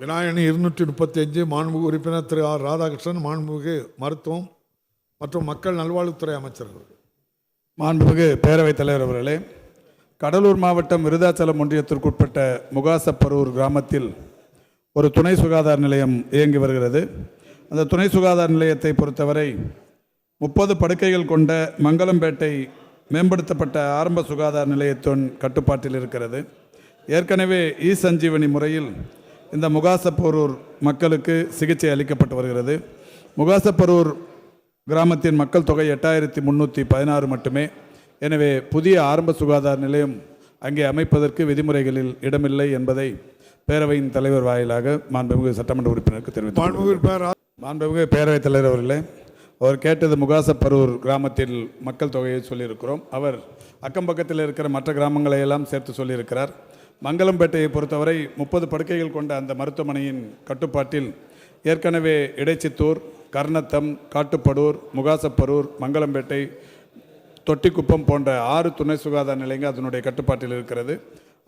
விநாயகன் இருநூற்றி முப்பத்தி அஞ்சு மாண்புமிகு உறுப்பினர் திரு ஆர் ராதாகிருஷ்ணன் மாண்புமிகு மருத்துவம் மற்றும் மக்கள் நல்வாழ்வுத்துறை அமைச்சர்கள் மாண்புமிகு பேரவைத் தலைவர் அவர்களே கடலூர் மாவட்டம் விருதாச்சலம் ஒன்றியத்திற்குட்பட்ட முகாசப்பரூர் கிராமத்தில் ஒரு துணை சுகாதார நிலையம் இயங்கி வருகிறது. அந்த துணை சுகாதார நிலையத்தை பொறுத்தவரை முப்பது படுக்கைகள் கொண்ட மங்கலம்பேட்டை மேம்படுத்தப்பட்ட ஆரம்ப சுகாதார நிலையத்தின் கட்டுப்பாட்டில் இருக்கிறது. ஏற்கனவே இ சஞ்சீவனி முறையில் இந்த முகாசப்பரூர் மக்களுக்கு சிகிச்சை அளிக்கப்பட்டு வருகிறது. முகாசப்பரூர் கிராமத்தின் மக்கள் தொகை எட்டாயிரத்தி முந்நூற்றி பதினாறு மட்டுமே. எனவே புதிய ஆரம்ப சுகாதார நிலையம் அங்கே அமைப்பதற்கு விதிமுறைகளில் இடமில்லை என்பதை பேரவையின் தலைவர் வாயிலாக மாண்புமிகு சட்டமன்ற உறுப்பினருக்கு தெரிவித்தார் மாண்புமிகு பேரவைத் தலைவர் அவர்களே அவர் கேட்டது முகாசப்பரூர் கிராமத்தில் மக்கள் தொகையை சொல்லியிருக்கிறோம். அவர் அக்கம் பக்கத்தில் இருக்கிற மற்ற கிராமங்களை எல்லாம் சேர்த்து சொல்லியிருக்கிறார். மங்களம்பேட்டையை பொறுத்தவரை முப்பது படுக்கைகள் கொண்ட அந்த மருத்துவமனையின் கட்டுப்பாட்டில் ஏற்கனவே இடைச்சித்தூர் கர்ணத்தம் காட்டுப்படூர் முகாசப்பரூர் மங்களம்பேட்டை தொட்டிக்குப்பம் போன்ற ஆறு துணை சுகாதார நிலையங்கள் அதனுடைய கட்டுப்பாட்டில் இருக்கிறது.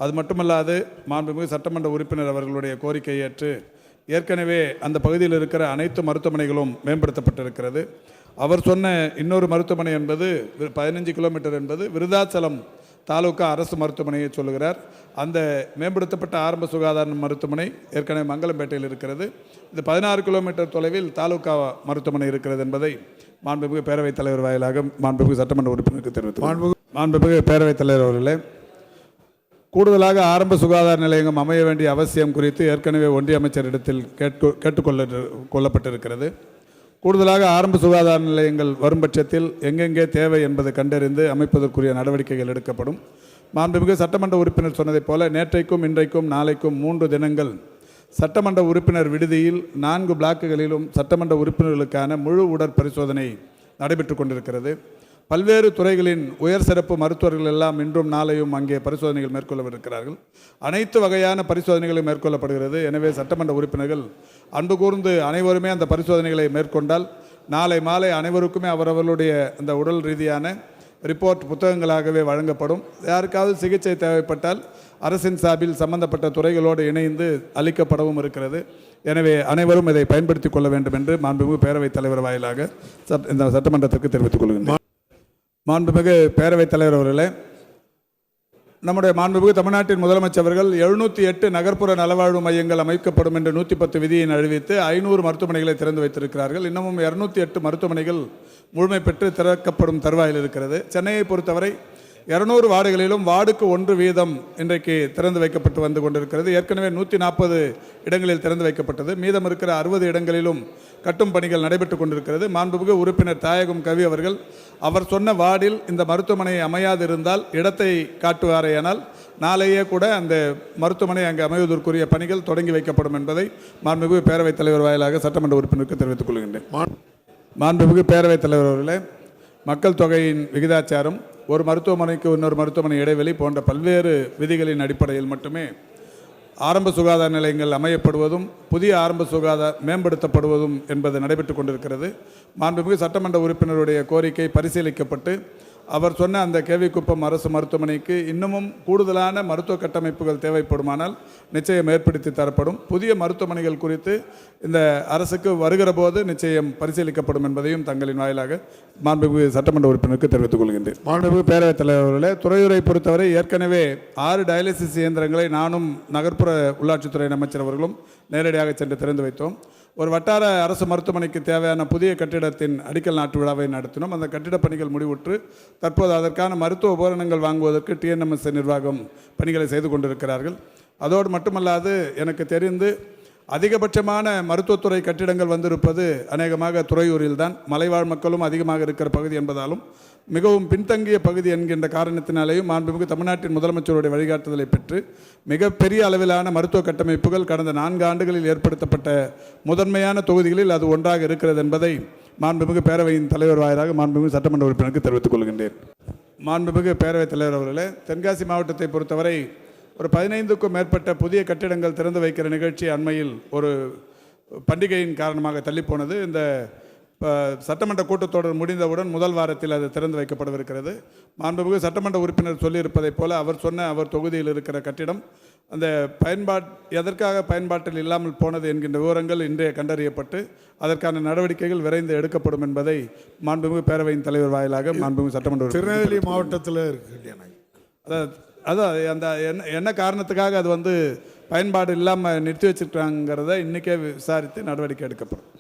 அது மட்டுமல்லாது மாண்புமிகு சட்டமன்ற உறுப்பினர் அவர்களுடைய கோரிக்கையை ஏற்று ஏற்கனவே அந்த பகுதியில் இருக்கிற அனைத்து மருத்துவமனைகளும் மேம்படுத்தப்பட்டிருக்கிறது. அவர் சொன்ன இன்னொரு மருத்துவமனை என்பது பதினஞ்சு கிலோமீட்டர் என்பது விருதாச்சலம் தாலுகா அரசு மருத்துவமனையை சொல்லுகிறார். அந்த மேம்படுத்தப்பட்ட ஆரம்ப சுகாதார மருத்துவமனை ஏற்கனவே மங்கலம்பேட்டையில் இருக்கிறது. இது பதினாறு கிலோமீட்டர் தொலைவில் தாலுகா மருத்துவமனை இருக்கிறது என்பதை மாண்புமிகு பேரவைத் தலைவர் வாயிலாக மாண்புமிகு சட்டமன்ற உறுப்பினருக்கு தெரிவித்தார் மாண்புமிகு மாண்புமிகு பேரவைத் தலைவர் அவர்களே கூடுதலாக ஆரம்ப சுகாதார நிலையங்கள் அமைய வேண்டிய அவசியம் குறித்து ஏற்கனவே ஒன்றிய அமைச்சரிடத்தில் கேட்கு கேட்டுக்கொள்ள கொள்ளப்பட்டிருக்கிறது. கூடுதலாக ஆரம்ப சுகாதார நிலையங்கள் வரும் பட்சத்தில் எங்கெங்கே தேவை என்பதை கண்டறிந்து அமைப்பதற்குரிய நடவடிக்கைகள் எடுக்கப்படும். மாண்புமிகு சட்டமன்ற உறுப்பினர் சொன்னதைப் போல நேற்றைக்கும் இன்றைக்கும் நாளைக்கும் மூன்று தினங்கள் சட்டமன்ற உறுப்பினர் விடுதியில் நான்கு பிளாக்குகளிலும் சட்டமன்ற உறுப்பினர்களுக்கான முழு உடற்பரிசோதனை நடைபெற்று கொண்டிருக்கிறது. பல்வேறு துறைகளின் உயர் சிறப்பு மருத்துவர்கள் எல்லாம் இன்றும் நாளையும் அங்கே பரிசோதனைகள் மேற்கொள்ளவிருக்கிறார்கள். அனைத்து வகையான பரிசோதனைகளும் மேற்கொள்ளப்படுகிறது. எனவே சட்டமன்ற உறுப்பினர்கள் அன்பு கூர்ந்து அனைவருமே அந்த பரிசோதனைகளை மேற்கொண்டால் நாளை மாலை அனைவருக்குமே அவரவர்களுடைய அந்த உடல் ரீதியான ரிப்போர்ட் புத்தகங்களாகவே வழங்கப்படும். யாருக்காவது சிகிச்சை தேவைப்பட்டால் அரசின் சார்பில் சம்பந்தப்பட்ட துறைகளோடு இணைந்து அளிக்கப்படவும் இருக்கிறது. எனவே அனைவரும் இதை பயன்படுத்திக் கொள்ள வேண்டும் என்று மாண்புமிகு பேரவைத் தலைவர் வாயிலாக சட்- இந்த சட்டமன்றத்திற்கு தெரிவித்துக் கொள்கிறேன் மாண்புமிகு பேரவைத் தலைவர் அவர்களே நம்முடைய மாண்புமிகு தமிழ்நாட்டின் முதலமைச்சர் அவர்கள் எழுநூற்றி எட்டு நகர்ப்புற நலவாழ்வு மையங்கள் அமைக்கப்படும் என்று நூற்றி பத்து விதியை அறிவித்து ஐநூறு மருத்துவமனைகளை திறந்து வைத்திருக்கிறார்கள். இன்னமும் இரநூத்தி எட்டு மருத்துவமனைகள் முழுமை பெற்று திறக்கப்படும் தருவாயில் இருக்கிறது. சென்னையை பொறுத்தவரை இரநூறு வார்டுகளிலும் வார்டுக்கு ஒன்று வீதம் இன்றைக்கு திறந்து வைக்கப்பட்டு வந்து கொண்டிருக்கிறது. ஏற்கனவே நூற்றி நாற்பது இடங்களில் திறந்து வைக்கப்பட்டது. மீதம் இருக்கிற அறுபது இடங்களிலும் கட்டும் பணிகள் நடைபெற்று கொண்டிருக்கிறது. மாண்புமிகு உறுப்பினர் தாயகம் கவி அவர்கள் அவர் சொன்ன வார்டில் இந்த மருத்துவமனை அமையாதிருந்தால் இடத்தை காட்டுவாரேயானால் நாளையே கூட அந்த மருத்துவமனை அங்கு அமைவதற்குரிய பணிகள் தொடங்கி வைக்கப்படும் என்பதை மாண்புமிகு பேரவைத் தலைவர் வாயிலாக சட்டமன்ற உறுப்பினருக்கு தெரிவித்துக் கொள்கின்றேன். மாண்- மாண்புமிகு பேரவைத் தலைவர் அவர்களே மக்கள் தொகையின் விகிதாச்சாரம் ஒரு மருத்துவமனைக்கு இன்னொரு மருத்துவமனை இடைவெளி போன்ற பல்வேறு விதிகளின் அடிப்படையில் மட்டுமே ஆரம்ப சுகாதார நிலையங்கள் அமையப்படுவதும் புதிய ஆரம்ப சுகாதார மேம்படுத்தப்படுவதும் என்பது நடைபெற்று கொண்டிருக்கிறது. மாண்புமிகு சட்டமன்ற உறுப்பினருடைய கோரிக்கை பரிசீலிக்கப்பட்டு அவர் சொன்ன அந்த கேவிக்குப்பம் அரசு மருத்துவமனைக்கு இன்னமும் கூடுதலான மருத்துவ கட்டமைப்புகள் தேவைப்படுமானால் நிச்சயம் ஏற்படுத்தி தரப்படும். புதிய மருத்துவமனைகள் குறித்து இந்த அரசுக்கு வருகிற போது நிச்சயம் பரிசீலிக்கப்படும் என்பதையும் தங்களின் வாயிலாக மாண்புமிகு சட்டமன்ற உறுப்பினருக்கு தெரிவித்துக் கொள்கின்றேன். மாண்புமிகு பேரவைத் தலைவர்களே அவர்களே பொறுத்தவரை ஏற்கனவே ஆறு டயாலிசிஸ் இயந்திரங்களை நானும் நகர்ப்புற உள்ளாட்சித்துறை அமைச்சர் அவர்களும் நேரடியாக சென்று திறந்து வைத்தோம். ஒரு வட்டார அரசு மருத்துவமனைக்கு தேவையான புதிய கட்டிடத்தின் அடிக்கல் நாட்டு விழாவை நடத்தினோம். அந்த கட்டிடப் பணிகள் முடிவுற்று தற்போது அதற்கான மருத்துவ உபகரணங்கள் வாங்குவதற்கு டிஎன்எம்எஸ் நிர்வாகம் பணிகளை செய்து கொண்டிருக்கிறார்கள். அதோடு மட்டுமல்லாது எனக்கு தெரிந்து அதிகபட்சமான மருத்துவத்துறை கட்டிடங்கள் வந்திருப்பது அநேகமாக துறையூரில் தான் மலைவாழ் மக்களும் அதிகமாக இருக்கிற பகுதி என்பதாலும் மிகவும் பின்தங்கிய பகுதி என்கின்ற காரணத்தினாலேயும் மாண்புமிகு தமிழ்நாட்டின் முதலமைச்சருடைய வழிகாட்டுதலை பெற்று மிகப்பெரிய அளவிலான மருத்துவ கட்டமைப்புகள் கடந்த நான்கு ஆண்டுகளில் ஏற்படுத்தப்பட்ட முதன்மையான தொகுதிகளில் அது ஒன்றாக இருக்கிறது என்பதை மாண்புமிகு பேரவையின் தலைவர் வாயிலாக மாண்புமிகு சட்டமன்ற உறுப்பினருக்கு தெரிவித்துக் கொள்கின்றேன். மாண்புமிகு பேரவைத் தலைவர் அவர்களே தென்காசி மாவட்டத்தை பொறுத்தவரை ஒரு பதினைந்துக்கும் மேற்பட்ட புதிய கட்டிடங்கள் திறந்து வைக்கிற நிகழ்ச்சி அண்மையில் ஒரு பண்டிகையின் காரணமாக தள்ளிப்போனது இந்த ப- சட்டமன்ற கூட்டத்தொடர் முடிந்தவுடன் முதல் வாரத்தில் அது திறந்து வைக்கப்படவிருக்கிறது மாண்புமிகு சட்டமன்ற உறுப்பினர் சொல்லியிருப்பதைப் போல அவர் சொன்ன அவர் தொகுதியில் இருக்கிற கட்டிடம் அந்த பயன்பாட் எதற்காக பயன்பாட்டில் இல்லாமல் போனது என்கின்ற விவரங்கள் இன்றைய கண்டறியப்பட்டு அதற்கான நடவடிக்கைகள் விரைந்து எடுக்கப்படும் என்பதை மாண்புமிகு பேரவையின் தலைவர் வாயிலாக மாண்புமிகு சட்டமன்ற திருநெல்வேலி மாவட்டத்தில் இருக்கு அதான் அதான் அந்த என்ன என்ன காரணத்துக்காக அது வந்து பயன்பாடு இல்லாமல் நிறுத்தி வச்சிருக்காங்கிறத இன்றைக்கே விசாரித்து நடவடிக்கை எடுக்கப்படும்.